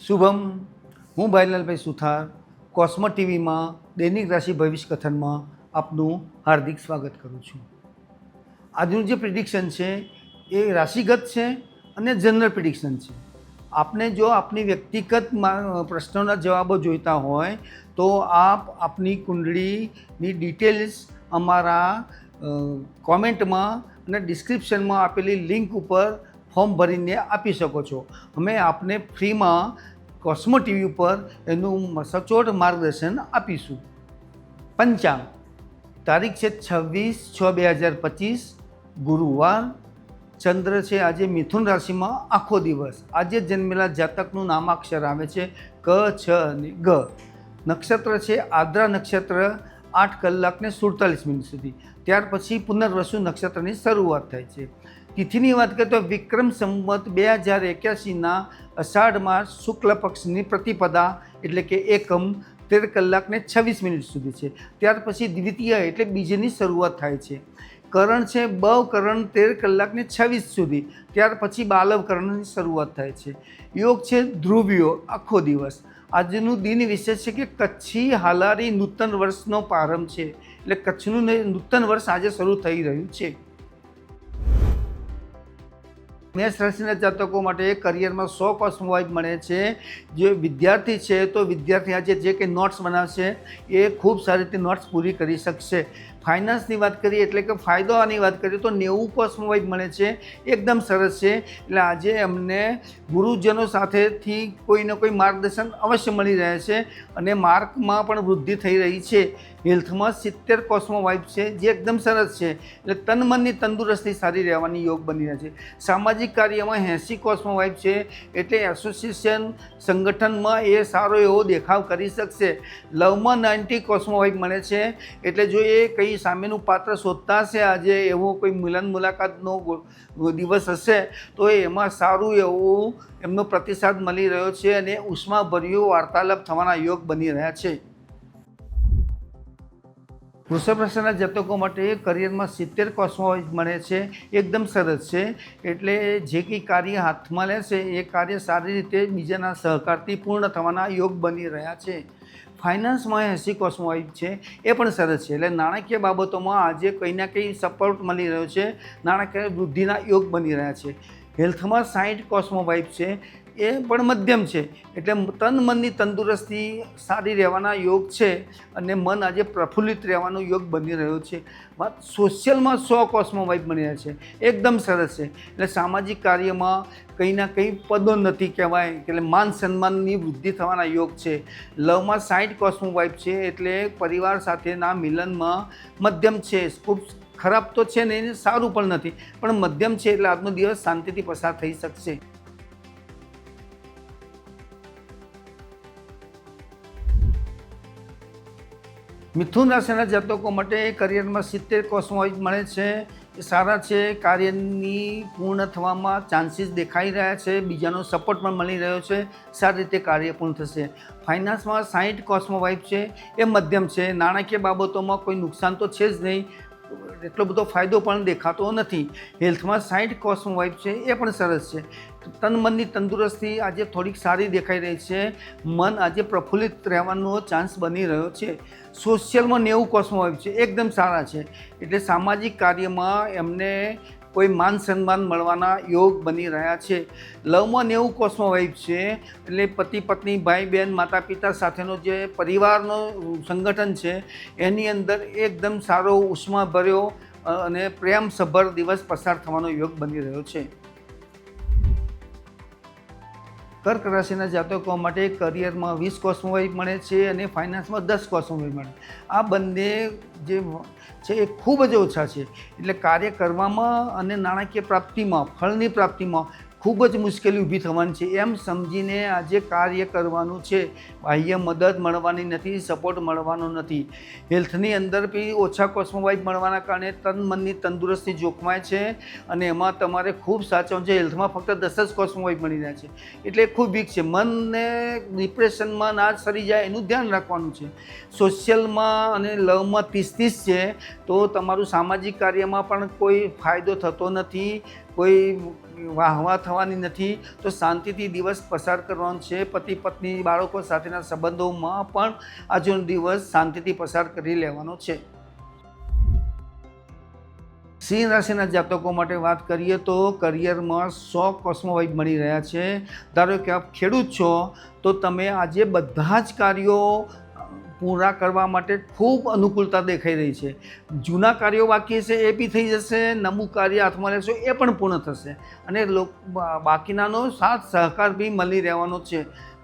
શુભમ, હું ભાઈલાલભાઈ સુથાર, કોસ્મો ટીવીમાં દૈનિક રાશિ ભવિષ્ય કથનમાં આપનું હાર્દિક સ્વાગત કરું છું. આજનું જે પ્રિડિક્શન છે એ રાશિગત છે અને જનરલ પ્રિડિક્શન છે. આપને જો આપની વ્યક્તિગત પ્રશ્નોના જવાબો જોઈતા હોય તો આપ આપની કુંડળીની ડિટેલ્સ અમારા કોમેન્ટમાં અને ડિસ્ક્રિપ્શનમાં આપેલી લિંક ઉપર ફોર્મ ભરીને આપી શકો છો. અમે આપને ફ્રીમાં કોસ્મો ટીવી ઉપર એનું સચોટ માર્ગદર્શન આપીશું. પંચાંગ. તારીખ છે છવ્વીસ છ બે હજાર પચીસ, ગુરુવાર. ચંદ્ર છે આજે મિથુન રાશિમાં આખો દિવસ. આજે જન્મેલા જાતકનું નામાક્ષર આવે છે ક, છ અને ગ. નક્ષત્ર છે આદ્રા નક્ષત્ર, આઠ કલાકને સુડતાલીસ મિનિટ સુધી. ત્યાર પછી પુનર્વસુ નક્ષત્રની શરૂઆત થાય છે. તિથિની વાત કરીએ તો વિક્રમ સંવત બે હજાર એક્યાસીના અષાઢમાં શુક્લ પક્ષની પ્રતિપદા એટલે કે એકમ તેર કલાકને છવ્વીસ મિનિટ સુધી છે. ત્યાર પછી દ્વિતીય એટલે બીજની શરૂઆત થાય છે. કરણ છે બવ કરણ તેર કલાકને છવ્વીસ સુધી. ત્યાર પછી બાલવ કરણની શરૂઆત થાય છે. યોગ છે ધ્રુવ્યો, આખો દિવસ. આજનું દિન વિશેષ છે કે કચ્છી હાલારી નૂતન વર્ષનો પ્રારંભ છે. એટલે કચ્છનું નૂતન વર્ષ આજે શરૂ થઈ રહ્યું છે. મેષ રાશિના જાતકો માટે કરિયરમાં સો પર્સન્ટ વાઇબ મળે છે. જે વિદ્યાર્થી છે, તો વિદ્યાર્થી આજે જે કંઈ નોટ્સ બનાવશે, એ ખૂબ સારી રીતે નોટ્સ પૂરી કરી શકશે. ફાઇનાન્સની વાત કરીએ એટલે કે ફાયદાની વાત કરીએ તો નેવું કોસ્મો વાઇફ મળે છે. એકદમ સરસ છે. એટલે આજે અમને ગુરુજનો સાથેથી કોઈને કોઈ માર્ગદર્શન અવશ્ય મળી રહે છે અને માર્કમાં પણ વૃદ્ધિ થઈ રહી છે. હેલ્થમાં સિત્તેર કોસ્મો વાઇફ છે, જે એકદમ સરસ છે. એટલે તન મનની તંદુરસ્તી સારી રહેવાની યોગ બની રહ્યા છે. સામાજિક કાર્યમાં એંસી કોસ્મો વાઇફ છે એટલે એસોસિએશન સંગઠનમાં એ સારો એવો દેખાવ કરી શકશે. લવમાં નાઇન્ટી કોસ્મો વાઇફ મળે છે. એટલે જો એ કંઈ સામેનું પાત્ર શોધતા હશે. આજે એવો કોઈ મિલન મુલાકાતનો દિવસ હશે તો એમાં સારું એવું એમનો પ્રતિસાદ મળી રહ્યો છે અને ઉષ્માભર્યું વાર્તાલાપ થવાના યોગ બની રહ્યા છે. વૃષભ રાશિના જાતકો માટે કરિયરમાં સિત્તેર કોસ્મો મળે છે. એકદમ સરસ છે. એટલે જે કંઈ કાર્ય હાથમાં લેશે, એ કાર્ય સારી રીતે બીજાના સહકારથી પૂર્ણ થવાના યોગ બની રહ્યા છે. ફાઇનાન્સમાં હસી કોસ્મોવાઇફ છે. એ પણ સરસ છે. એટલે નાણાકીય બાબતોમાં આજે કંઈ ના કંઈ સપોર્ટ મળી રહ્યો છે. નાણાકીય વૃદ્ધિના યોગ બની રહ્યા છે. હેલ્થમાં સાઠ કોસ્મોવાઇફ છે. એ પણ મધ્યમ છે. એટલે તન મનની તંદુરસ્તી સારી રહેવાના યોગ છે અને મન આજે પ્રફુલ્લિત રહેવાનો યોગ બની રહ્યો છે. સોશિયલમાં સો કોસ્મો વાઇફ બની રહ્યા છે. એકદમ સરસ છે. એટલે સામાજિક કાર્યમાં કંઈ ના કંઈ પદોન્નતિ કહેવાય. એટલે માન સન્માનની વૃદ્ધિ થવાના યોગ છે. લવમાં સાઠ કોસ્મો વાઇફ છે. એટલે પરિવાર સાથેના મિલનમાં મધ્યમ છે. ખૂબ ખરાબ તો છે નહીં, સારું પણ નથી. પણ મધ્યમ છે એટલે આજનો દિવસ શાંતિથી પસાર થઈ શકશે. મિથુન રાશિના જાતકો માટે કરિયરમાં સિત્તેર કોસ્મોઇડ મળે છે. એ સારા છે. કાર્યની પૂર્ણ થવામાં ચાન્સીસ દેખાઈ રહ્યા છે. બીજાનો સપોર્ટ પણ મળી રહ્યો છે. સારી રીતે કાર્ય પૂર્ણ થશે. ફાઇનાન્સમાં સાહીઠ કોસ્મો વાઇફ છે. એ મધ્યમ છે. નાણાકીય બાબતોમાં કોઈ નુકસાન તો છે જ નહીં. એટલો બધો ફાયદો પણ દેખાતો નથી. હેલ્થમાં સાઠ કોસ્મો વાઇફ છે, એ પણ સરસ છે. તન મનની તંદુરસ્તી આજે થોડીક સારી દેખાઈ રહી છે. મન આજે પ્રફુલ્લિત રહેવાનો ચાન્સ બની રહ્યો છે. સોશિયલમાં નેવું કોસ્મો વાઇફ છે, એકદમ સારા છે. એટલે સામાજિક કાર્યમાં એમને કોઈ માન સન્માન મળવાના યોગ બની રહ્યા છે. લવમાં નેવું કોસ્મો વાઇફ છે. એટલે પતિ, પત્ની, ભાઈ બહેન માતા, પિતા સાથેનો જે પરિવારનો સંગઠન છે, એની અંદર એકદમ સારો ઉષ્માભર્યો અને પ્રેમસભર દિવસ પસાર થવાનો યોગ બની રહ્યો છે. કર્ક રાશિના જાતકો માટે કરિયરમાં વીસ કોસ્મોવાઇફ મળે છે અને ફાઇનાન્સમાં દસ કોસ્મોવાઇફ મળે. આ બંને જે છે એ ખૂબ જ ઓછા છે. એટલે કાર્ય કરવામાં અને નાણાકીય પ્રાપ્તિમાં, ફળની પ્રાપ્તિમાં ખૂબ જ મુશ્કેલી ઊભી થવાની છે. એમ સમજીને આજે કાર્ય કરવાનું છે. બાહ્ય મદદ મળવાની નથી સપોર્ટ મળવાનો નથી. હેલ્થની અંદર બી ઓછા કોસ્મોવાઇઝ મળવાના કારણે તન મનની તંદુરસ્તી જોખમાય છે અને એમાં તમારે ખૂબ સાચવવું છે. હેલ્થમાં ફક્ત દસ જ કોસ્મોવાઇઝ મળી રહ્યા છે. એટલે ખૂબ વીક છે. મનને ડિપ્રેશનમાં ના સરી જાય એનું ધ્યાન રાખવાનું છે. સોશિયલમાં અને લવમાં ત્રીસ ત્રીસ છે તો તમારું સામાજિક કાર્યમાં પણ કોઈ ફાયદો થતો નથી. કોઈ વાહવા થવાની નથી, તો શાંતિથી દિવસ પસાર કરવાનો છે. પતિ પત્ની બાળકો સાથેના સંબંધોમાં પણ આજનો દિવસ શાંતિથી પસાર કરી લેવાનો છે. સિંહ રાશિના જાતકો માટે વાત કરીએ તો કરિયરમાં સો કોસ્મોવાઇબ મળી રહ્યા છે. ધારો કે આપ ખેડૂત છો, તો તમે આજે બધા જ કાર્યો પૂરા કરવા માટે ખૂબ અનુકૂળતા દેખાઈ રહી છે. જૂના કાર્યો બાકી છે એ બી થઈ જશે નવું કાર્ય હાથમાં લેશો, એ પણ પૂર્ણ થશે. અને બાકીનાનો સાથ, સહકાર બી મળી રહેવાનો છે.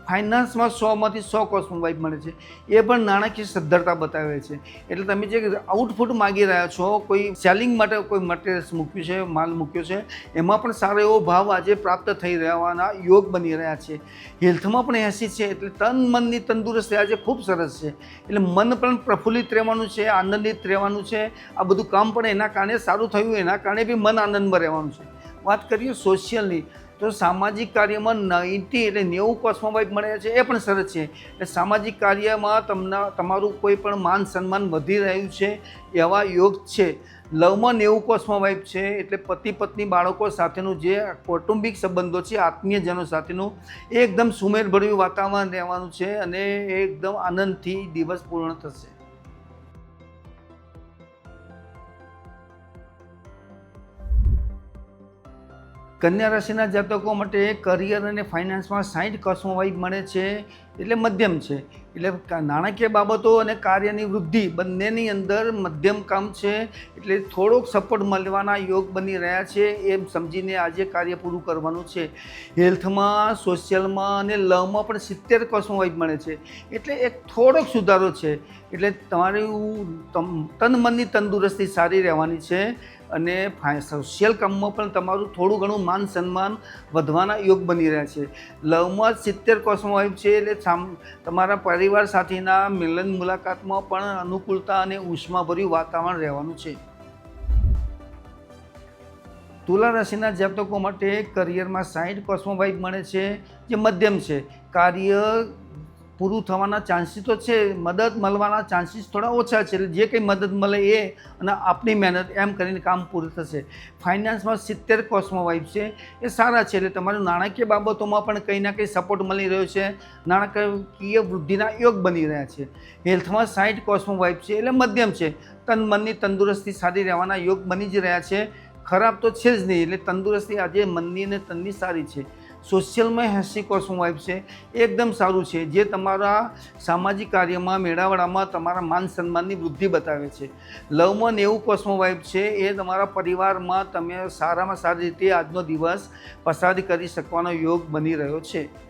ફાઇનાન્સમાં સોમાંથી સો કોસ્મોવાઇબ મળે છે. એ પણ નાણાકીય સદ્ધરતા બતાવે છે. એટલે તમે જે આઉટપુટ માગી રહ્યા છો, કોઈ સેલિંગ માટે કોઈ મટીરિયલ્સ મૂક્યું છે, માલ મૂક્યો છે, એમાં પણ સારો એવો ભાવ આજે પ્રાપ્ત થઈ રહેવાના યોગ બની રહ્યા છે. હેલ્થમાં પણ એસી છે, એટલે તન મનની તંદુરસ્તી આજે ખૂબ સરસ છે. એટલે મન પણ પ્રફુલ્લિત રહેવાનું છે, આનંદિત રહેવાનું છે. આ બધું કામ પણ એના કારણે સારું થયું, એના કારણે બી મન આનંદમાં રહેવાનું છે. વાત કરીએ સોશિયલની તો સામાજિક કાર્યમાં નાઇન્ટી એટલે નેવું કોસ્મોવાઇબ મળે છે, એ પણ સરસ છે. એટલે સામાજિક કાર્યમાં તમને, તમારું કોઈ પણ માન સન્માન વધી રહ્યું છે, એવા યોગ છે. લવમાં નેવું કોસ્મોવાઇબ છે, એટલે પતિ પત્ની બાળકો સાથેનું જે કૌટુંબિક સંબંધો છે, આત્મીયજનો સાથેનું એકદમ સુમેરભર્યું વાતાવરણ રહેવાનું છે અને એકદમ આનંદથી દિવસ પૂર્ણ થશે. કન્યા રાશિના જાતકો માટે કરિયર અને ફાઇનાન્સમાં સાઠ કોસ્મોવાઇબ મળે છે. એટલે મધ્યમ છે. એટલે નાણાકીય બાબતો અને કાર્યની વૃદ્ધિ બંનેની અંદર મધ્યમ કામ છે. એટલે થોડોક સપોર્ટ મળવાના યોગ બની રહ્યા છે એમ સમજીને આજે કાર્ય પૂરું કરવાનું છે. હેલ્થમાં, સોશિયલમાં અને લવમાં પણ સિત્તેર કોસ્મોવાઇબ મળે છે. એટલે એક થોડોક સુધારો છે. એટલે તમારું તમ- તન મનની તંદુરસ્તી સારી રહેવાની છે અને સોશિયલ કામમાં પણ તમારું થોડું ઘણું માન સન્માન વધવાના યોગ બની રહ્યા છે. લવમાં સિત્તેર કોસ્મોવાઇબ છે એટલે સામ, તમારા પરિવાર સાથેના મિલન મુલાકાતમાં પણ અનુકૂળતા અને ઉષ્માભર્યું વાતાવરણ રહેવાનું છે. તુલા રાશિના જાતકો માટે કરિયરમાં સાઈડ કોસ્મોવાઇબ મળે છે, જે મધ્યમ છે. કાર્ય પૂરું થવાના ચાન્સીસ તો છે, મદદ મળવાના ચાન્સીસ થોડા ઓછા છે, એટલે જે કંઈ મદદ મળે એ અને આપણી મહેનત એમ કરીને કામ પૂરું થશે. ફાઇનાન્સમાં સિત્તેર કોસ્મોવાઇબ છે, એ સારા છે, એટલે તમારું નાણાકીય બાબતોમાં પણ કંઈ ના કંઈ સપોર્ટ મળી રહ્યો છે, નાણાકીય વૃદ્ધિના યોગ બની રહ્યા છે. હેલ્થમાં સાઠ કોસ્મો વાઇફ છે, એટલે મધ્યમ છે. તન મનની તંદુરસ્તી સારી રહેવાના યોગ બની જ રહ્યા છે. ખરાબ તો છે જ નહીં, એટલે તંદુરસ્તી આજે મનની અને તનની સારી છે. સોશિયલમાં હેસી કોસ્મોવાઇબ છે. એ એકદમ સારું છે. જે તમારા સામાજિક કાર્યમાં, મેળાવડામાં તમારા માન સન્માનની વૃદ્ધિ બતાવે છે. લવમાં નેવું કોસ્મોવાઇબ છે. એ તમારા પરિવારમાં તમે સારામાં સારી રીતે આજનો દિવસ પસાર કરી શકવાનો યોગ બની રહ્યો છે.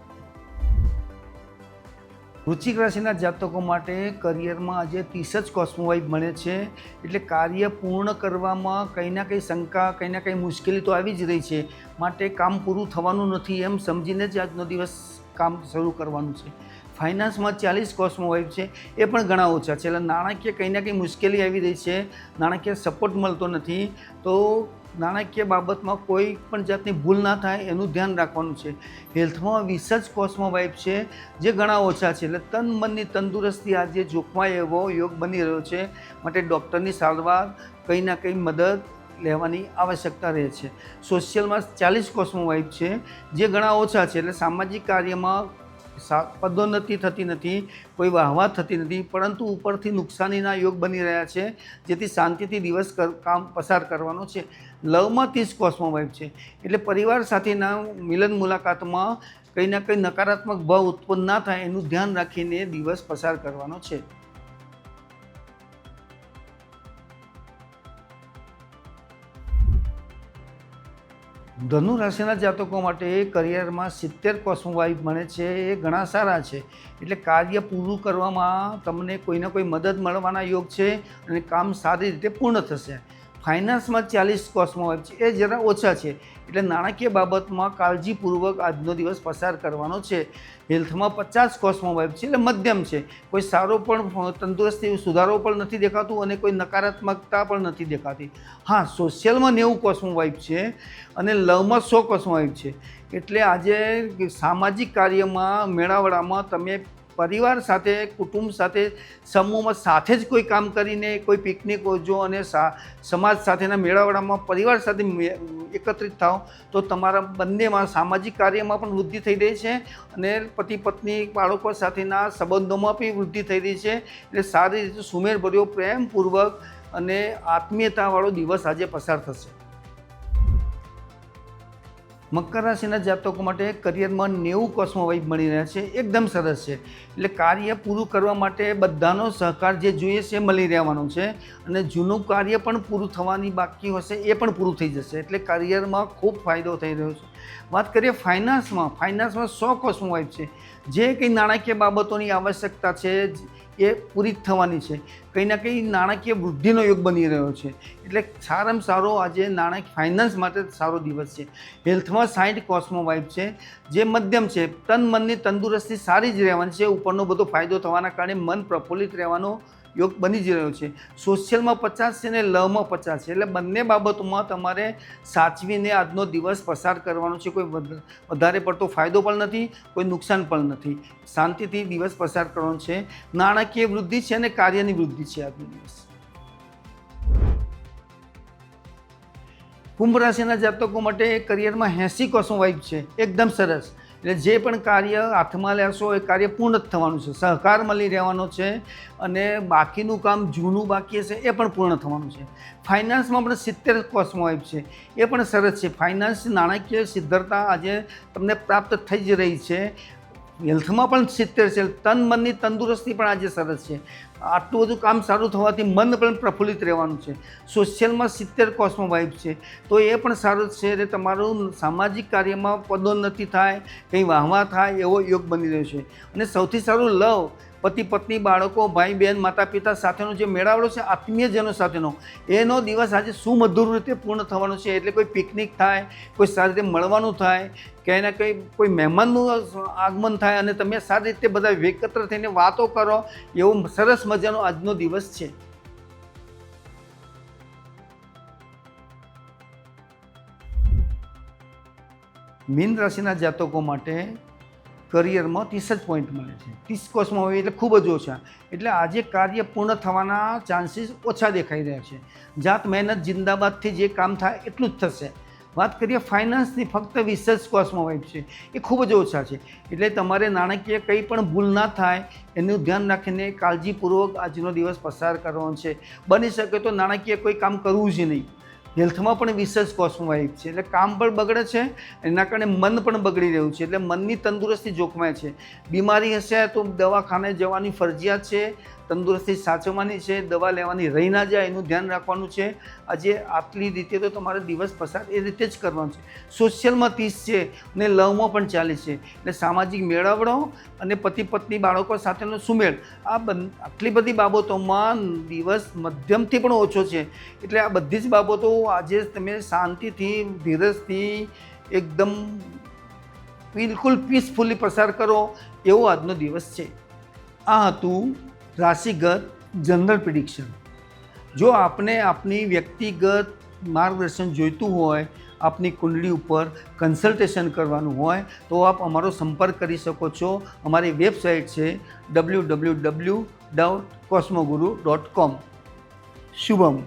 વૃશ્ચિક રાશિના જાતકો માટે કરિયરમાં આજે ત્રીસ જ કોસ્મોવાઇબ મળે છે. એટલે કાર્ય પૂર્ણ કરવામાં કંઈ ના કંઈ શંકા, કંઈ ના કંઈ મુશ્કેલી તો આવી જ રહી છે. માટે કામ પૂરું થવાનું નથી એમ સમજીને જ આજનો દિવસ કામ શરૂ કરવાનું છે. ફાઇનાન્સમાં ચાલીસ કોસ્મોવાઇબ છે. એ પણ ઘણા ઓછા છે. એટલે નાણાકીય કંઈ ના કંઈ મુશ્કેલી આવી રહી છે. નાણાકીય સપોર્ટ મળતો નથી. તો નાણાકીય બાબતમાં કોઈ પણ જાતની ભૂલ ના થાય, એનું ધ્યાન રાખવાનું છે. હેલ્થમાં વીસ જ કોસ્મોવાઇબ છે, જે ઘણા ઓછા છે. એટલે તન મનની તંદુરસ્તી આજે જોખમાય એવો યોગ બની રહ્યો છે. માટે ડૉક્ટરની સારવાર, કંઈ ના કંઈ મદદ લેવાની આવશ્યકતા રહે છે. સોશિયલમાં ચાલીસ કોસ્મોવાઇબ છે, જે ઘણા ઓછા છે. એટલે સામાજિક કાર્યમાં પદોન્નતિ થતી નથી, કોઈ વાહવા થતી નથી, પરંતુ ઉપરથી નુકસાનીના યોગ બની રહ્યા છે, જેથી શાંતિથી દિવસ કામ પસાર કરવાનો છે. લવમાં તીસ કોસ્મો વાઇફ છે. એટલે પરિવાર સાથેના મિલન મુલાકાતમાં કંઈ ના કંઈ નકારાત્મક ભાવ ઉત્પન્ન ના થાય એનું ધ્યાન રાખીને દિવસ પસાર કરવાનો છે. ધનુ રાશિના જાતકો માટે કરિયરમાં સિત્તેર કોસ્મો વાઇફ મળે છે એ ઘણા સારા છે. એટલે કાર્ય પૂરું કરવામાં તમને કોઈને કોઈ મદદ મળવાના યોગ છે અને કામ સારી રીતે પૂર્ણ થશે. ફાઇનાન્સમાં ચાલીસ કોસ્મોવાઇબ છે. એ જરા ઓછા છે. એટલે નાણાકીય બાબતમાં કાળજીપૂર્વક આજનો દિવસ પસાર કરવાનો છે. હેલ્થમાં પચાસ કોસ્મોવાઇબ છે એટલે મધ્યમ છે. કોઈ સારો પણ તંદુરસ્તી સુધારો પણ નથી દેખાતું અને કોઈ નકારાત્મકતા પણ નથી દેખાતી. હા સોશિયલમાં નેવું કોસ્મોવાઇબ છે અને લવમાં સો કોસ્મોવાઇબ છે. એટલે આજે સામાજિક કાર્યમાં, મેળાવડામાં તમે પરિવાર સાથે, કુટુંબ સાથે, સમૂહમાં સાથે જ કોઈ કામ કરીને, કોઈ પિકનિક ઓજો અને સમાજ સાથેના મેળાવડામાં પરિવાર સાથે એકત્રિત થાઓ, તો તમારા બંનેમાં સામાજિક કાર્યમાં પણ વૃદ્ધિ થઈ રહી છે અને પતિ, પત્ની, બાળકો સાથેના સંબંધોમાં પણ વૃદ્ધિ થઈ રહી છે. એટલે સારી રીતે સુમેળભર્યો પ્રેમપૂર્વક અને આત્મીયતાવાળો દિવસ આજે પસાર થશે. મકર રાશિના જાતકો માટે કરિયરમાં નેવું કોસ્મો વાઇફ મળી રહ્યા છે. એકદમ સરસ છે. એટલે કાર્ય પૂરું કરવા માટે બધાનો સહકાર જે જોઈએ છે મળી રહેવાનો છે અને જૂનું કાર્ય પણ પૂરું થવાની બાકી હશે એ પણ પૂરું થઈ જશે. એટલે કરિયરમાં ખૂબ ફાયદો થઈ રહ્યો છે. વાત કરીએ ફાઇનાન્સમાં ફાઇનાન્સમાં સો કોસ્મો વાઇફ છે. જે કંઈ નાણાકીય બાબતોની આવશ્યકતા છે એ પૂરી થવાની છે. કંઈ ના કંઈ નાણાકીય વૃદ્ધિનો યોગ બની રહ્યો છે. એટલે સારામાં સારો આજે નાણાકીય ફાઇનાન્સ માટે સારો દિવસ છે. હેલ્થમાં સાઠ કોસ્મો વાઇફ છે. જે મધ્યમ છે. તન મનની તંદુરસ્તી સારી જ રહેવાની છે. ઉપરનો બધો ફાયદો થવાના કારણે મન પ્રફુલ્લિત રહેવાનો યોગ બની જ રહ્યો છે. સોશિયલમાં પચાસ છે ને લવમાં પચાસ છે. એટલે બંને બાબતોમાં તમારે સાચવીને આજનો દિવસ પસાર કરવાનો છે. કોઈ વધારે પડતો ફાયદો પણ નથી, કોઈ નુકસાન પણ નથી. શાંતિથી દિવસ પસાર કરવાનો છે. નાણાકીય વૃદ્ધિ છે અને કાર્યની વૃદ્ધિ છે આજનો દિવસ. કુંભ રાશિના જાતકો માટે કરિયરમાં એંસી કોસો વાઇબ છે. એકદમ સરસ. એટલે જે પણ કાર્ય હાથમાં લેશો એ કાર્ય પૂર્ણ જ થવાનું છે. સહકાર મળી રહેવાનો છે અને બાકીનું કામ જૂનું બાકી હશે એ પણ પૂર્ણ થવાનું છે. ફાઇનાન્સમાં પણ સિત્તેર કોર્સમાં વાઇબ છે. એ પણ સરસ છે. ફાઇનાન્સ નાણાકીય સિદ્ધરતા આજે તમને પ્રાપ્ત થઈ જ રહી છે. હેલ્થમાં પણ સિત્તેર છે. તન મનની તંદુરસ્તી પણ આજે સરસ છે. આટલું બધું કામ સારું થવાથી મન પણ પ્રફુલ્લિત રહેવાનું છે. સોશિયલમાં સિત્તેર કોસ્મો વાઇબ છે. તો એ પણ સારું છે એટલે તમારું સામાજિક કાર્યમાં પદોન્નતિ થાય, કંઈ વાહવા થાય એવો યોગ બની રહ્યો છે. અને સૌથી સારું લવ પતિ પત્ની, બાળકો, ભાઈ બહેન, માતા પિતા સાથેનો જે મેળાવડો છે, આત્મીયજનો સાથેનો, એનો દિવસ આજે સુમધુર રીતે પૂર્ણ થવાનો છે. એટલે કોઈ પિકનિક થાય, કોઈ સારી રીતે મળવાનું થાય, ક્યાંય ના કંઈ કોઈ મહેમાનનું આગમન થાય અને તમે સારી રીતે બધા એકત્ર થઈને વાતો કરો, એવો સરસ મજાનો આજનો દિવસ છે. મીન રાશિના જાતકો માટે કરિયરમાં ત્રીસ જ પોઈન્ટ મળે છે. ત્રીસ કોર્સમાં હોય એટલે ખૂબ જ ઓછા. એટલે આજે કાર્ય પૂર્ણ થવાના ચાન્સીસ ઓછા દેખાઈ રહ્યા છે. જાત મહેનત જિંદાબાદથી જે કામ થાય એટલું જ થશે. વાત કરીએ ફાઇનાન્સની ફક્ત જ કોર્સમાં હોય છે. એ ખૂબ જ ઓછા છે. એટલે તમારે નાણાકીય કંઈ પણ ભૂલ ના થાય, એનું ધ્યાન રાખીને કાળજીપૂર્વક આજનો દિવસ પસાર કરવાનો છે. બની શકે તો નાણાકીય કોઈ કામ કરવું જ નહીં. હેલ્થમાં પણ વિશેષ કોસ્મોવાઇટ છે. એટલે કામ પણ બગડે છે, એના કારણે મન પણ બગડી રહ્યું છે. એટલે મનની તંદુરસ્તી જોખમાય છે. બીમારી હશે તો દવાખાને જવાની ફરજિયાત છે. તંદુરસ્તી સાચવવાની છે, દવા લેવાની રહી ના જાય એનું ધ્યાન રાખવાનું છે. આજે આટલી રીતે તો તમારે દિવસ પસાર એ રીતે જ કરવાનો છે. સોશિયલમાં ત્રીસ છે ને લવમાં પણ ચાલીસ છે. એટલે સામાજિક મેળાવડો અને પતિ પત્ની બાળકો સાથેનો સુમેળ, આ આટલી બધી બાબતોમાં દિવસ મધ્યમથી પણ ઓછો છે. એટલે આ બધી જ બાબતો આજે તમે શાંતિથી, ધીરજથી એકદમ બિલકુલ પીસફુલી પસાર કરો એવો આજનો દિવસ છે. આ હતું રાશિગત જનરલ પ્રિડિક્શન. જો આપને આપની વ્યક્તિગત માર્ગદર્શન જોઈતું હોય, આપની કુંડળી ઉપર કન્સલ્ટેશન કરવાનું હોય, તો આપ અમારો સંપર્ક કરી શકો છો. અમારી વેબસાઇટ છે W W W dot Cosmoguru dot com Shubham.